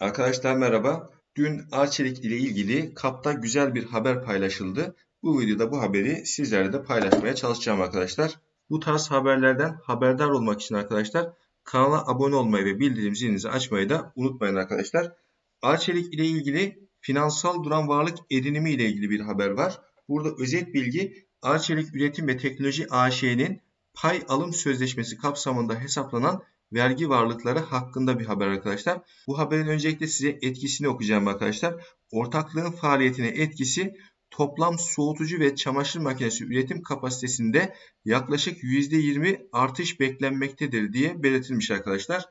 Arkadaşlar merhaba. Dün Arçelik ile ilgili KAP'ta güzel bir haber paylaşıldı. Bu videoda bu haberi sizlerle de paylaşmaya çalışacağım arkadaşlar. Bu tarz haberlerden haberdar olmak için arkadaşlar kanala abone olmayı ve bildirim zilinizi açmayı da unutmayın arkadaşlar. Arçelik ile ilgili finansal duran varlık edinimi ile ilgili bir haber var. Burada özet bilgi Arçelik Üretim ve Teknoloji AŞ'nin pay alım sözleşmesi kapsamında hesaplanan vergi varlıkları hakkında bir haber arkadaşlar. Bu haberin öncelikle size etkisini okuyacağım arkadaşlar. Ortaklığın faaliyetine etkisi toplam soğutucu ve çamaşır makinesi üretim kapasitesinde yaklaşık %20 artış beklenmektedir diye belirtilmiş arkadaşlar.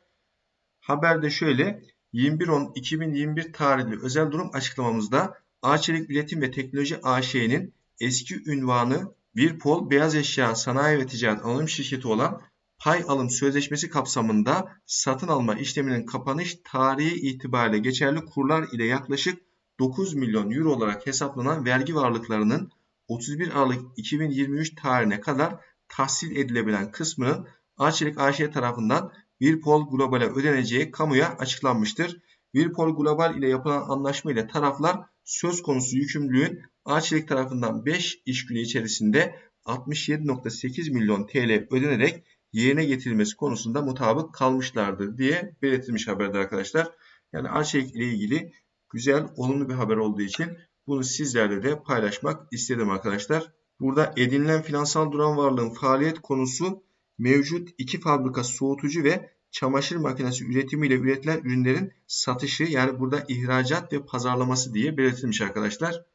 Haberde şöyle 21.10.2021 tarihli özel durum açıklamamızda Arçelik Üretim ve Teknoloji AŞ'nin eski ünvanı Virpol Beyaz Eşya Sanayi ve Ticaret Anonim Şirketi olan pay alım sözleşmesi kapsamında satın alma işleminin kapanış tarihi itibariyle geçerli kurlar ile yaklaşık 9 milyon euro olarak hesaplanan vergi varlıklarının 31 Aralık 2023 tarihine kadar tahsil edilebilen kısmının Arçelik AŞ tarafından Whirlpool Global'e ödeneceği kamuya açıklanmıştır. Whirlpool Global ile yapılan anlaşma ile taraflar söz konusu yükümlülüğün Arçelik tarafından 5 iş günü içerisinde 67.8 milyon TL ödenerek yerine getirilmesi konusunda mutabık kalmışlardır diye belirtilmiş haberde arkadaşlar. Yani Arçelik ile ilgili güzel, olumlu bir haber olduğu için bunu sizlerle de paylaşmak istedim arkadaşlar. Burada edinilen finansal duran varlığın faaliyet konusu mevcut iki fabrika soğutucu ve çamaşır makinesi üretimiyle üretilen ürünlerin satışı yani burada ihracat ve pazarlaması diye belirtilmiş arkadaşlar.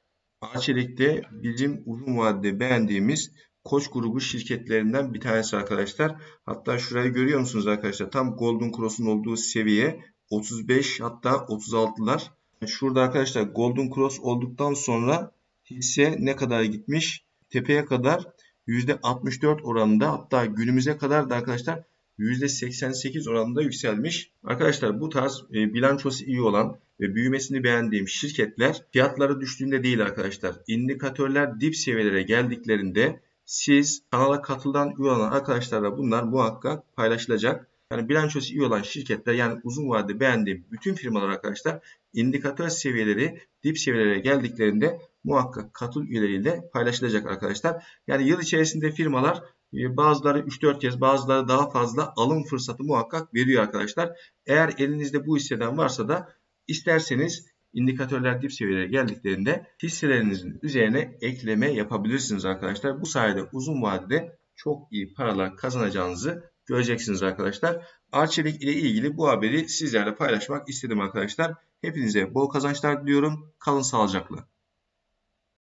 Arçelik'te bizim uzun vadede beğendiğimiz Koç grubu şirketlerinden bir tanesi arkadaşlar. Hatta şurayı görüyor musunuz arkadaşlar? Tam Golden Cross'un olduğu seviye 35 hatta 36'lar. Şurada arkadaşlar Golden Cross olduktan sonra hisse ne kadar gitmiş? Tepeye kadar %64 oranında hatta günümüze kadar da arkadaşlar %88 oranında yükselmiş. Arkadaşlar bu tarz e, bilançosu iyi olan ve büyümesini beğendiğim şirketler fiyatları düştüğünde değil arkadaşlar. İndikatörler dip seviyelere geldiklerinde siz kanala katıldan üye olan arkadaşlarla bunlar muhakkak paylaşılacak. Yani bilançosu iyi olan şirketler yani uzun vadede beğendiğim bütün firmalar arkadaşlar indikatör seviyeleri dip seviyelere geldiklerinde muhakkak katıl üyeleriyle paylaşılacak arkadaşlar. Yani yıl içerisinde firmalar e, bazıları 3-4 kez bazıları daha fazla alım fırsatı muhakkak veriyor arkadaşlar. Eğer elinizde bu hisseden varsa da isterseniz indikatörler dip seviyelere geldiklerinde hisselerinizin üzerine ekleme yapabilirsiniz arkadaşlar. Bu sayede uzun vadede çok iyi paralar kazanacağınızı göreceksiniz arkadaşlar. Arçelik ile ilgili bu haberi sizlerle paylaşmak istedim arkadaşlar. Hepinize bol kazançlar diliyorum. Kalın sağlıcakla.